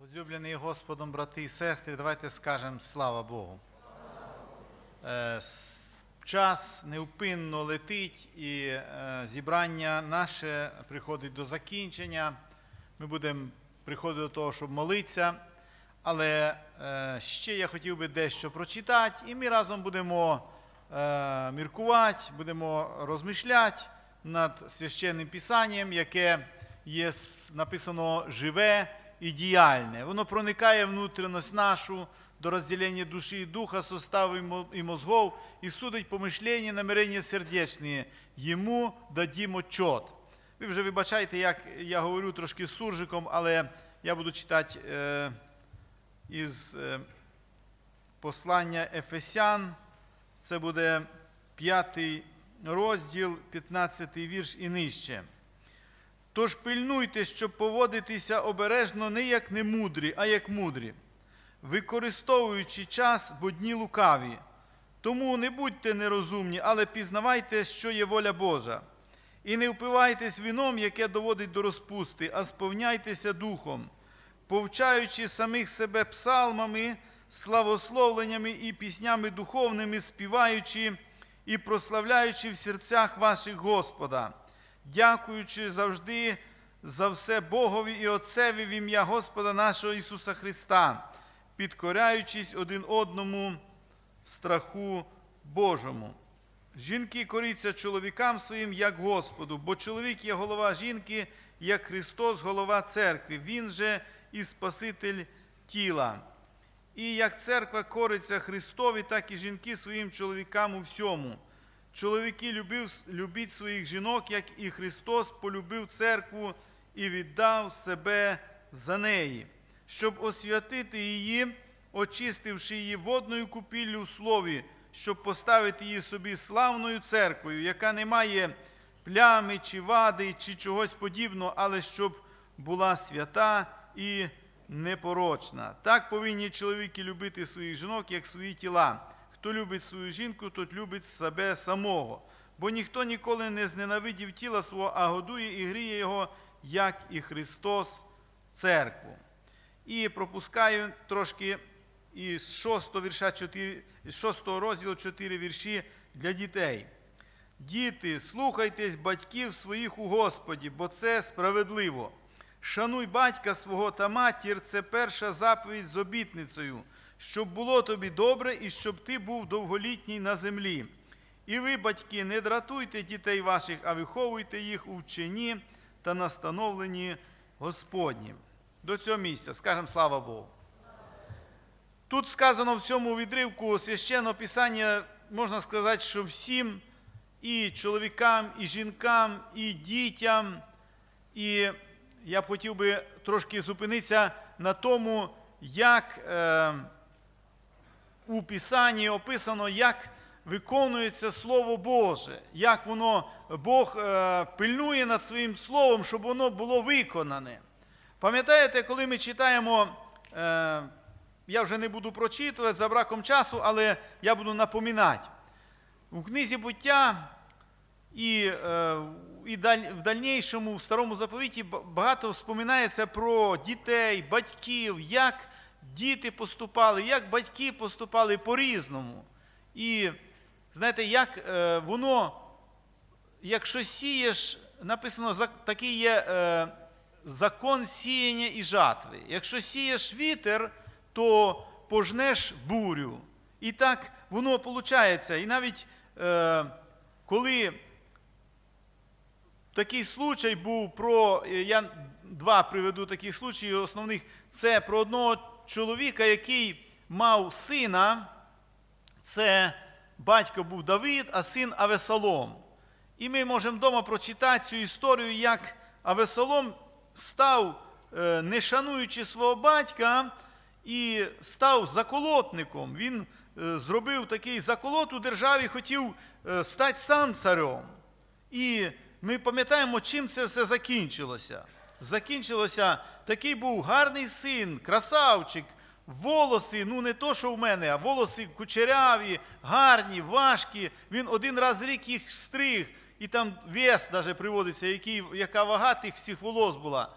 Возлюблені Господом, брати і сестри, давайте скажемо слава Богу. Е, с- Час невпинно летить і е, зібрання наше приходить до закінчення. Ми будемо приходити до того, щоб молитися. Але е, ще я хотів би дещо прочитати, і ми разом будемо міркувати, будемо розмишляти над священним писанням, яке є написано живе і. Воно проникає внутрішність нашу до розділення душі і духа, составу і мозгов, і судить помишлення, намирення сердечні. Йому дадімо чот. Ви вже вибачайте, як я говорю трошки суржиком, але я буду читати е, із е, послання Ефесян. Це буде п'ятий розділ, 15 вірш і нижче. Тож пильнуйте, щоб поводитися обережно не як немудрі, а як мудрі, використовуючи час, бо дні лукаві. Тому не будьте нерозумні, але пізнавайте, що є воля Божа. І не впивайтесь віном, яке доводить до розпусти, а сповняйтеся духом, повчаючи самих себе псалмами, славословленнями і піснями духовними, співаючи і прославляючи в серцях ваших Господа, дякуючи завжди за все Богові і Отцеві в ім'я Господа нашого Ісуса Христа, підкоряючись один одному в страху Божому. Жінки коріться чоловікам своїм, як Господу, бо чоловік є голова жінки, як Христос, голова церкви. Він же і Спаситель тіла. І як церква кориться Христові, так і жінки своїм чоловікам у всьому. Чоловіки любив, любіть своїх жінок, як і Христос полюбив церкву і віддав себе за неї, щоб освятити її, очистивши її водною купіллю в слові, щоб поставити її собі славною церквою, яка не має плями чи вади, чи чогось подібного, але щоб була свята і непорочна. Так повинні чоловіки любити своїх жінок, як свої тіла. Хто любить свою жінку, тот любить себе самого. Бо ніхто ніколи не зненавидів тіла свого, а годує і гріє його, як і Христос церкву. І пропускаю трошки із 6 вірша 4, 6 розділу 4 вірші для дітей. Діти, слухайтесь батьків своїх у Господі, бо це справедливо. Шануй батька свого та матір це перша заповідь з обітницею, щоб було тобі добре і щоб ти був довголітній на землі. І ви, батьки, не дратуйте дітей ваших, а виховуйте їх у вченні та настановленні Господнім. До цього місця, скажемо слава Богу. Тут сказано в цьому відривку священного писання, можна сказати, що всім і чоловікам, і жінкам, і дітям. І я б хотів би трошки зупинитися на тому, як е, у Писанні описано, як виконується Слово Боже, як воно Бог е, пильнує над своїм словом, щоб воно було виконане. Пам'ятаєте, коли ми читаємо, е, я вже не буду прочитувати за браком часу, але я буду напоминати. У книзі буття і, е, і в дальнішому, в старому заповіті багато вспоминається про дітей, батьків, як діти поступали, як батьки поступали по-різному. І знаєте, як е, воно, якщо сієш, написано, такий є е, закон сіяння і жатви. Якщо сієш вітер, то пожнеш бурю. І так воно виходить. І навіть е, коли такий случай був про, я два приведу таких случаї основних, це про одного чоловіка, який мав сина, це батько був Давид, а син Авесолом. І ми можемо вдома прочитати цю історію, як Авесолом став, е, не шануючи свого батька, і став заколотником. Він е, зробив такий заколот у державі, хотів е, стати сам царем. І ми пам'ятаємо, чим це все закінчилося. Закінчилося, такий був гарний син, красавчик, волоси, ну не то, що в мене, а волоси кучеряві, гарні, важкі. Він один раз в рік їх стриг, і там вес навіть приводиться, який, яка вага тих всіх волос була.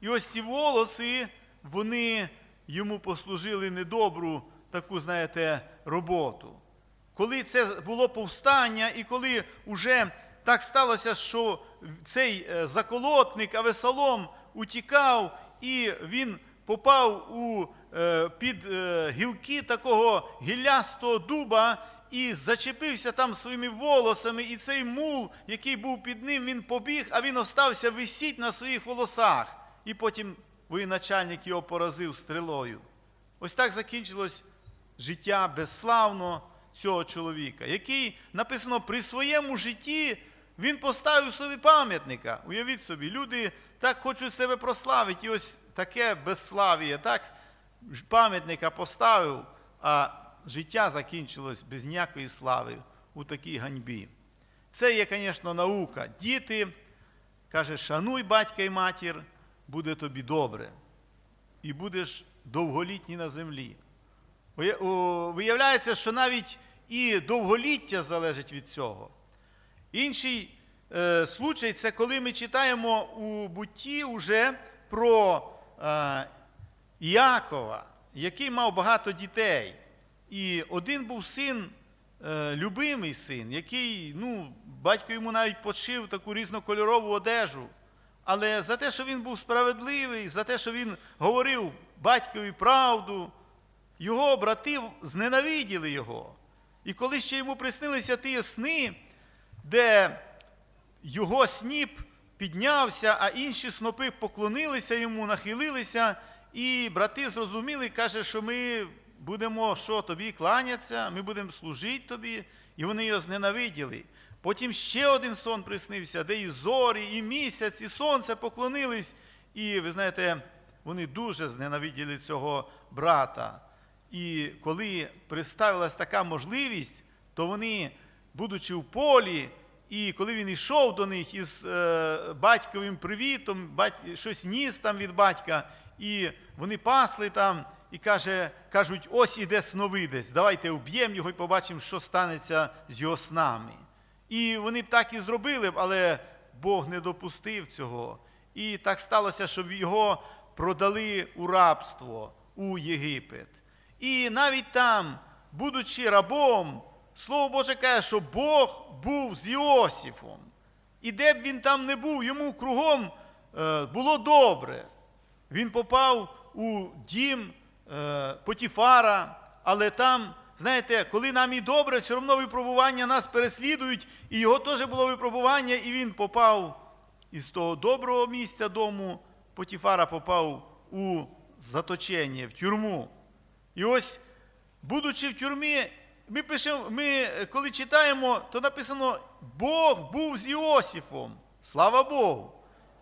І ось ці волоси вони йому послужили недобру таку, знаєте, роботу. Коли це було повстання, і коли вже так сталося, що цей е, заколотник Авесалом утікав, і він попав у, е, під е, гілки такого гіллястого дуба і зачепився там своїми волосами, і цей мул, який був під ним, він побіг, а він остався висіть на своїх волосах. І потім воєначальник його поразив стрілою. Ось так закінчилось життя безславно цього чоловіка, який написано при своєму житті він поставив собі пам'ятника. Уявіть собі, люди так хочуть себе прославити, і ось таке безславіє, так пам'ятника поставив, а життя закінчилось без ніякої слави у такій ганьбі. Це є, звісно, наука. Діти, каже, шануй батька і матір, буде тобі добре, і будеш довголітній на землі. Виявляється, що навіть і довголіття залежить від цього. Інший е, случай це коли ми читаємо у бутті уже про е, Іакова, який мав багато дітей. І один був син, е, любимий син, який, ну, батько йому навіть пошив таку різнокольорову одежу. Але за те, що він був справедливий, за те, що він говорив батькові правду, його брати зненавиділи його. І коли ще йому приснилися ті сни, де його сніп піднявся, а інші снопи поклонилися йому, нахилилися, і брати зрозуміли, каже, що ми будемо що, тобі кланятися, ми будемо служити тобі, і вони його зненавиділи. Потім ще один сон приснився, де і зорі, і місяць, і сонце поклонились. І ви знаєте, вони дуже зненавиділи цього брата. І коли представилась така можливість, то вони, будучи в полі, і коли він йшов до них із е, батьковим привітом, щось ніс там від батька, і вони пасли там, і каже, кажуть, ось іде сновидець, давайте вб'ємо його і побачимо, що станеться з його снами. І вони б так і зробили але Бог не допустив цього. І так сталося, що його продали у рабство у Єгипет. І навіть там, будучи рабом, Слово Боже каже, що Бог був з Іосифом. І де б він там не був, йому кругом е, було добре. Він попав у дім е, Потіфара, але там, знаєте, коли нам і добре, все одно випробування нас переслідують, і його теж було випробування, і він попав із того доброго місця дому Потіфара попав у заточення, в тюрму. І ось, будучи в тюрмі, ми пишемо, ми е, коли читаємо, то написано, Бог був з Іосифом. Слава Богу.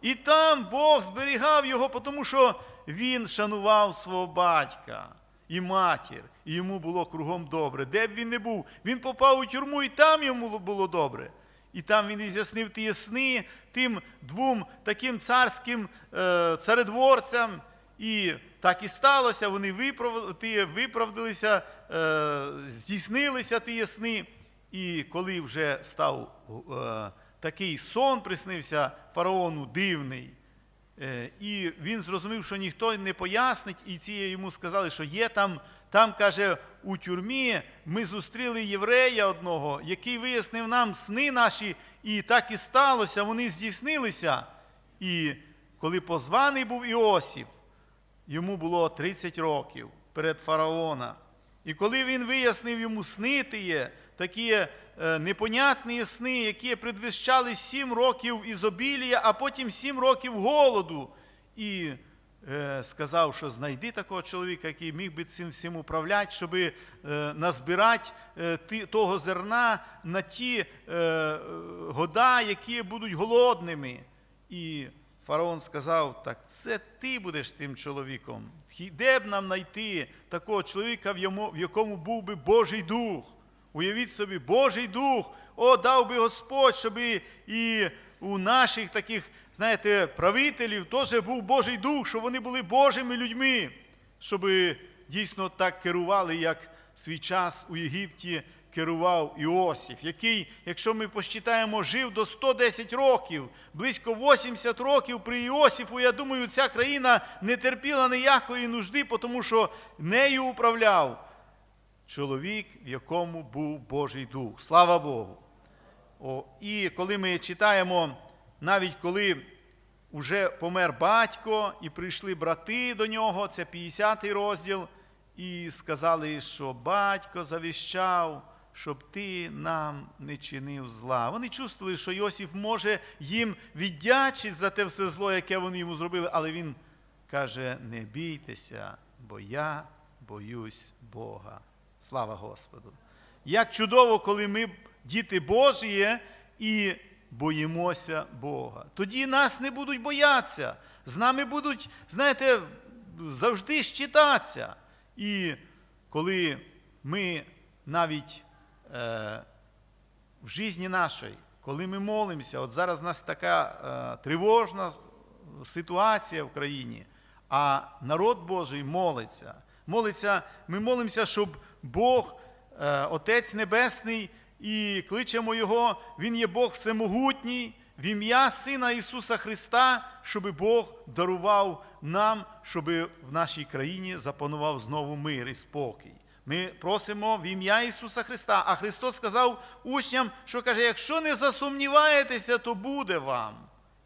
І там Бог зберігав його, тому що він шанував свого батька і матір, і йому було кругом добре. Де б він не був, він попав у тюрму, і там йому було добре. І там він із'яснив ті сни тим двом таким царським е, царедворцям. І так і сталося, вони виправдалися, е, здійснилися ті сни. І коли вже став е, такий сон, приснився фараону дивний, е, і він зрозумів, що ніхто не пояснить, і ті йому сказали, що є там, там, каже, у тюрмі ми зустріли єврея одного, який вияснив нам сни наші, і так і сталося, вони здійснилися. І коли позваний був Іосиф, йому було 30 років перед фараона. І коли він вияснив йому сни тіє, такі е, непонятні сни, які предвіщали сім років ізобілія, а потім сім років голоду, і е, сказав, що знайди такого чоловіка, який міг би цим всім управляти, щоб е, назбирати е, того зерна на ті е, е, года, які будуть голодними. І Фараон сказав, так це ти будеш цим чоловіком. Де б нам знайти такого чоловіка, в, якому був би Божий дух? Уявіть собі, Божий дух, о, дав би Господь, щоб і у наших таких, знаєте, правителів теж був Божий дух, щоб вони були Божими людьми, щоб дійсно так керували, як свій час у Єгипті керував Іосиф, який, якщо ми посчитаємо, жив до 110 років, близько 80 років при Іосифу, я думаю, ця країна не терпіла ніякої нужди, тому що нею управляв чоловік, в якому був Божий Дух. Слава Богу! О, і коли ми читаємо, навіть коли вже помер батько, і прийшли брати до нього, це 50-й розділ, і сказали, що батько завіщав, щоб ти нам не чинив зла. Вони чувствували, що Йосиф може їм віддячити за те все зло, яке вони йому зробили, але він каже: не бійтеся, бо я боюсь Бога. Слава Господу! Як чудово, коли ми діти Божі і боїмося Бога. Тоді нас не будуть боятися. З нами будуть, знаєте, завжди щитатися. І коли ми навіть в житті нашій, коли ми молимося, от зараз у нас така е, тривожна ситуація в країні, а народ Божий молиться. Молиться, ми молимося, щоб Бог, е, Отець Небесний, і кличемо Його, Він є Бог всемогутній, в ім'я Сина Ісуса Христа, щоб Бог дарував нам, щоб в нашій країні запанував знову мир і спокій. Ми просимо в ім'я Ісуса Христа. А Христос сказав учням, що каже: якщо не засумніваєтеся, то буде вам.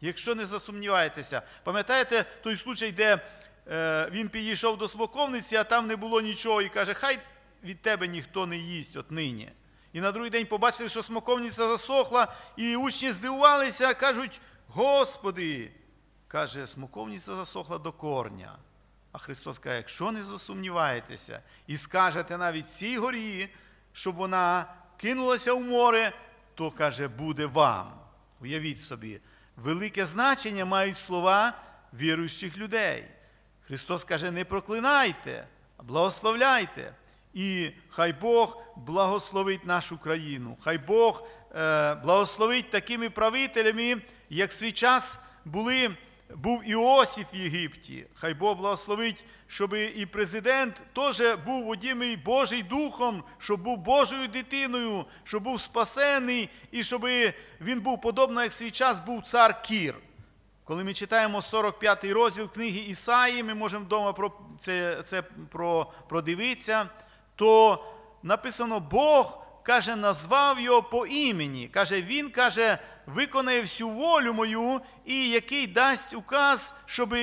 Якщо не засумніваєтеся. Пам'ятаєте той случай, де е, він підійшов до смоковниці, а там не було нічого, і каже, хай від тебе ніхто не їсть от нині. І на другий день побачили, що смоковниця засохла, і учні здивувалися, кажуть: Господи, каже, смоковниця засохла до корня. А Христос каже, якщо не засумніваєтеся і скажете навіть цій горі, щоб вона кинулася в море, то каже, буде вам. Уявіть собі, велике значення мають слова віруючих людей. Христос каже, не проклинайте, а благословляйте. І хай Бог благословить нашу країну. Хай Бог е, благословить такими правителями, як свій час були, був Іосиф в Єгипті. Хай Бог благословить, щоб і президент теж був водімий Божий Духом, щоб був Божою дитиною, щоб був спасений, і щоб він був подобно, як свій час був цар Кір. Коли ми читаємо 45-й розділ книги Ісаї, ми можемо вдома про це, це про, продивитися, то написано, Бог каже, назвав його по імені. Каже, Він каже, виконає всю волю мою, і який дасть указ, щоб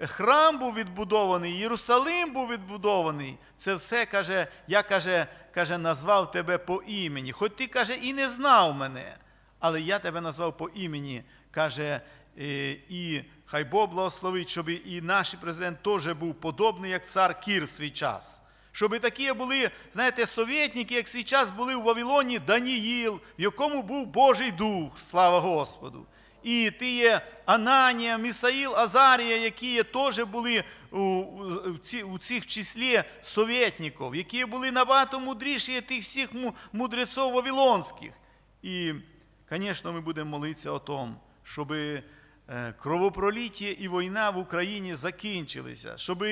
храм був відбудований, Єрусалим був відбудований. Це все каже, я каже, каже, назвав тебе по імені. Хоч ти каже, і не знав мене, але я тебе назвав по імені. каже, Е, і хай Бог благословить, щоб і наш президент теж був подобний, як цар Кір в свій час. Щоб такі були, знаєте, совєтники, як свій час були в Вавилоні Даніїл, в якому був Божий Дух, слава Господу. І ти є Ананія, Місаїл, Азарія, які є, теж були у, у, цих числі совєтників, які були набагато мудріші тих всіх мудреців Вавилонських. І, звісно, ми будемо молитися о тому, щоби кровопроліття і війна в Україні закінчилися, щоб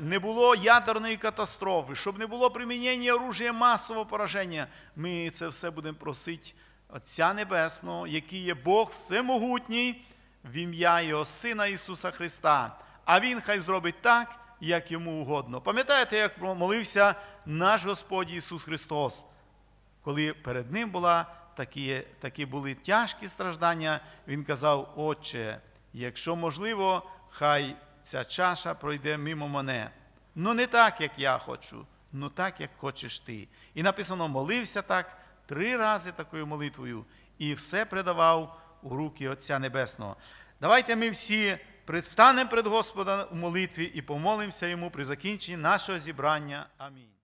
не було ядерної катастрофи, щоб не було примінення оружия масового пораження. Ми це все будемо просити Отця Небесного, який є Бог всемогутній, в ім'я Його Сина Ісуса Христа. А Він хай зробить так, як йому угодно. Пам'ятаєте, як молився наш Господь Ісус Христос, коли перед Ним була такі, такі були тяжкі страждання, він казав, Отче, якщо можливо, хай ця чаша пройде мимо мене. Ну не так, як я хочу, ну так, як хочеш ти. І написано, молився так три рази такою молитвою і все предавав у руки Отця Небесного. Давайте ми всі предстанемо перед Господом у молитві і помолимося йому при закінченні нашого зібрання. Амінь.